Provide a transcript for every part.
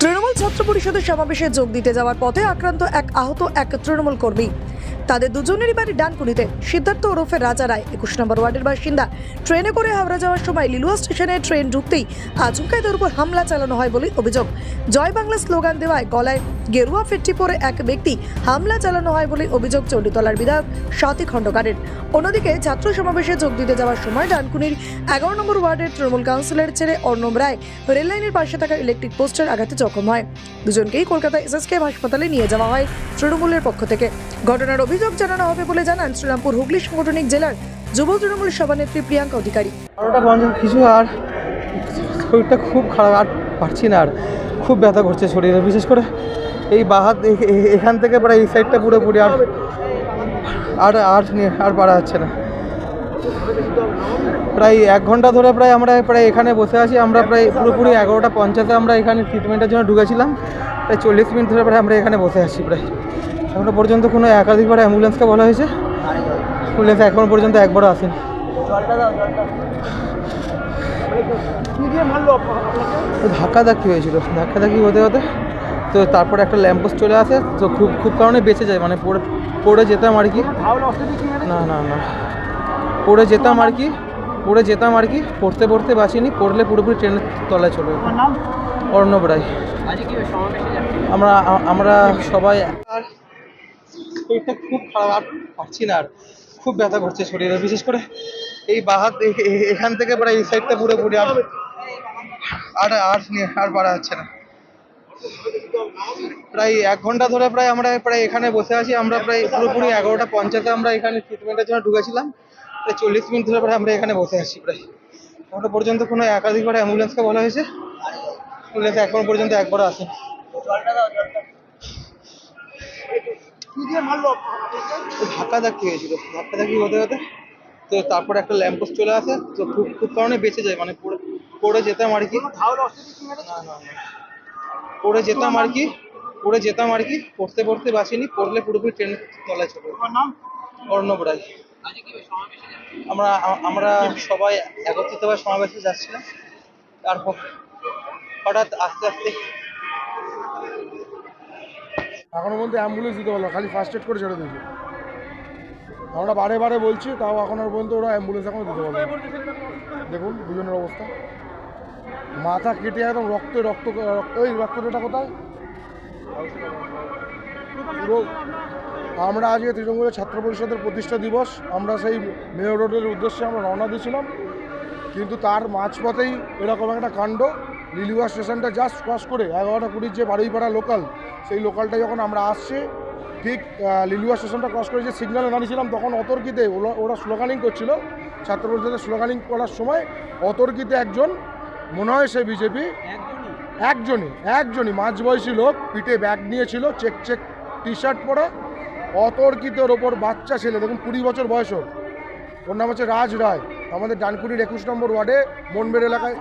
তৃণমূল ছাত্র পরিষদের সমাবেশে যোগ দিতে যাওয়ার পথে আক্রান্ত এক আহত এক তৃণমূল কর্মী। তাদের দুজনেরই বাড়ি ডানকুনিতে। সিদ্ধার্থ ওরফে রাজা রায়, একুশ নম্বর ওয়ার্ডের বাসিন্দা। ট্রেনে করে হাওড়া যাওয়ার সময় লিলুয়া স্টেশনে ট্রেন ঢুকতেই আচমকায় তার উপর হামলা চালানো হয় বলে অভিযোগ। জয় বাংলা স্লোগান দেওয়ায় গলায় গেরুয়া ফেট্টি পরে এক ব্যক্তি হামলা চালানো হয় বলে অভিযোগ চণ্ডীতলার বিধায়ক সাথী খণ্ডকারের। অন্যদিকে ছাত্র সমাবেশে যোগ দিতে যাওয়ার সময় ডানকুনির এগারো নম্বর ওয়ার্ডের তৃণমূল কাউন্সিলর ছেলে অর্ণব রায় রেললাইনের পাশে থাকা ইলেকট্রিক পোস্টের আঘাতে জখম হয়। দুজনকেই কলকাতা এসএসকেএম হাসপাতালে নিয়ে যাওয়া হয় তৃণমূলের পক্ষ থেকে। ঘটনার অভিযোগ জানানো হবে বলে জানান শ্রীরামপুর হুগলি সাংগঠনিক জেলার যুব তৃণমূল সভানেত্রী প্রিয়াঙ্কা অধিকারী। কিছু আর শরীরটা খুব খারাপ, আর পারছি না আর। খুব ব্যথা করছে শরীরে, বিশেষ করে এই বাহাত এখান থেকে প্রায় এই সাইডটা পুরোপুরি আর আর আর পারা যাচ্ছে না। প্রায় এক ঘণ্টা ধরে প্রায় আমরা প্রায় এখানে বসে আছি। আমরা প্রায় পুরোপুরি এগারোটা পঞ্চাশে আমরা এখানে ট্রিটমেন্টের জন্য ঢুকেছিলাম। প্রায় চল্লিশ মিনিট ধরে প্রায় আমরা এখানে বসে আছি প্রায়। এখনও পর্যন্ত কোনো একাধিকবার অ্যাম্বুলেন্সকে বলা হয়েছে। অ্যাম্বুলেন্স এখনও পর্যন্ত একবারও আসেনি। তো ধাক্কাধাক্কি হয়েছিল? ধাক্কা ধাক্কি হতে হতে? তো তারপরে একটা ল্যাম্পোস্ট চলে আসে। তো খুব খুব কারণে বেঁচে যায়। মানে পড়ে পড়ে যেতাম আর কি। না না না। পড়ে যেতাম আর কি। পড়ে যেতাম আর কি পড়তে পড়তে বাঁচিনি পড়লে পুরোপুরি ট্রেনের তলায় চলে যেতাম। অর্ণব রায়। আমরা আমরা সবাই আর শরীরটা খুব খারাপ আর পারছি না আর খুব ব্যথা করছে শরীরে বিশেষ করে এই বাহাত এখান থেকে প্রায় এই সাইডটা পুরোপুরি আর আর আর নিয়ে- আর পারা যাচ্ছে না। প্রায় এক ঘণ্টা ধরে প্রায় আমরা প্রায় এখানে বসে আছি আমরা প্রায় পুরোপুরি এগারোটা পঞ্চাশে আমরা এখানে ট্রিটমেন্টের জন্য ঢুকেছিলাম। প্রায় চল্লিশ মিনিট ধরে পরে আমরা এখানে বসে আছি প্রায়। এখনও পর্যন্ত কোনো একাধিকবার অ্যাম্বুলেন্সকে বলা হয়েছে। অ্যাম্বুলেন্স এখনও পর্যন্ত একবারও আসে ধাক্কা ধাক্কি হয়েছিল। ধাক্কা ধাক্কি হতে হতে তো তারপরে একটা ল্যাম্পোস্ট চলে আসে। তো খুব খুব কারণে বেঁচে যায় মানে পড়ে যেতাম আর কি। পড়ে যেতাম আর কি। পড়ে যেতাম আর কি। পড়তে পড়তে বাঁচিনি। পড়লে পুরোপুরি ট্রেনের তলায় চলে। অর্ণব রায়। আমরা আমরা সবাই একত্রিত হয়ে সমাবেশে যাচ্ছিলাম। তারপর হঠাৎ আস্তে আস্তে এখনও পর্যন্ত অ্যাম্বুলেন্স দিতে পারল না, খালি ফার্স্ট এড করে ছেড়ে দিয়েছে। আমরা বারে বারে বলছি তাও এখন এখনও পর্যন্ত ওরা অ্যাম্বুলেন্স এখনও দিতে পারল দেখুন দুজনের অবস্থা। মাথা কেটে একদম রক্ত রক্ত রক্ত ওই রক্তটা কোথায়? পুরো আমরা আজকে তৃণমূলের ছাত্র পরিষদের প্রতিষ্ঠা দিবস আমরা সেই মেয়র রোডের উদ্দেশ্যে আমরা রওনা দিয়েছিলাম। কিন্তু তার মাঝপথেই এরকম একটা কাণ্ড লিলুয়া স্টেশনটা জাস্ট ক্রস করে এগারোটা কুড়ির যে বারুইপাড়া লোকাল সেই লোকালটা যখন আমরা আসছি ঠিক লিলুয়া স্টেশনটা ক্রস করে যে সিগন্যালে দাঁড়িয়েছিলাম তখন অতর্কিতে ওরা ওরা স্লোগানিং করছিল। ছাত্র পরিষদের স্লোগানিং করার সময় অতর্কিতে একজন মনে হয় সে বিজেপি একজনই। একজনই মাঝ বয়সী লোক পিঠে ব্যাগ নিয়েছিল চেক চেক টি শার্ট পরা অতর্কিতের ওপর বাচ্চা ছেলে। দেখুন, কুড়ি বছর বয়স ওর। ওর নাম হচ্ছে রাজ রায়। আমাদের ডানকুড়ির একুশ নম্বর ওয়ার্ডে মনবের এলাকায়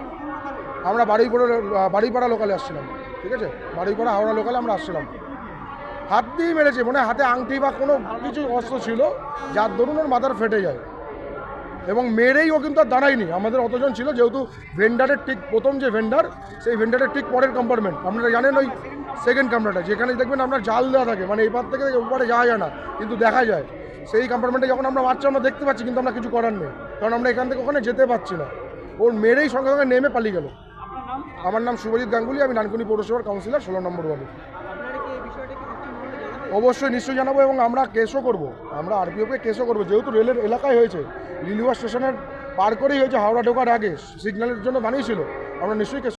আমরা বাড়িপাড়া বাড়িপাড়া লোকালে আসছিলাম। ঠিক আছে? বাড়িপাড়া হাওড়া লোকালে আমরা আসছিলাম। হাত দিয়েই মেরেছে, মনে হাতে আংটি বা কোনো কিছু অস্ত্র ছিল, যার দরুন ওর মাথার ফেটে যায়। এবং মেরেই ও কিন্তু আর দাঁড়ায়নি। আমাদের অতজন ছিল যেহেতু ভেন্ডারের ঠিক প্রথম যে ভেন্ডার সেই ভেন্ডারের ঠিক পরের কম্পার্টমেন্ট আপনারা জানেন ওই সেকেন্ড কম্পার্টমেন্টটা যেখানে দেখবেন আপনার জাল দেওয়া থাকে মানে এপার থেকে ওপারে যাওয়া যায় না কিন্তু দেখা যায়। সেই কম্পার্টমেন্টে যখন আমরা মারছি আমরা দেখতে পাচ্ছি কিন্তু আমরা কিছু করার নেই কারণ আমরা এখান থেকে ওখানে যেতে পারছি না। ওর মেরেই সঙ্গে সঙ্গে নেমে পালিয়ে গেল। আমার নাম শুভজিৎ গাঙ্গুলি আমি নানকুনি পৌরসভার কাউন্সিলর ষোলো নম্বর ওয়ার্ডে অবশ্যই নিশ্চয়ই জানাব এবং আমরা কেসও করব। আমরা আরপিওকে কেসও করব। যেহেতু রেলের এলাকায় হয়েছে লিলুয়া স্টেশনের পার করেই হয়েছে হাওড়া ঢোকার আগে সিগন্যালের জন্য বানিয়েছিল। আমরা নিশ্চয়ই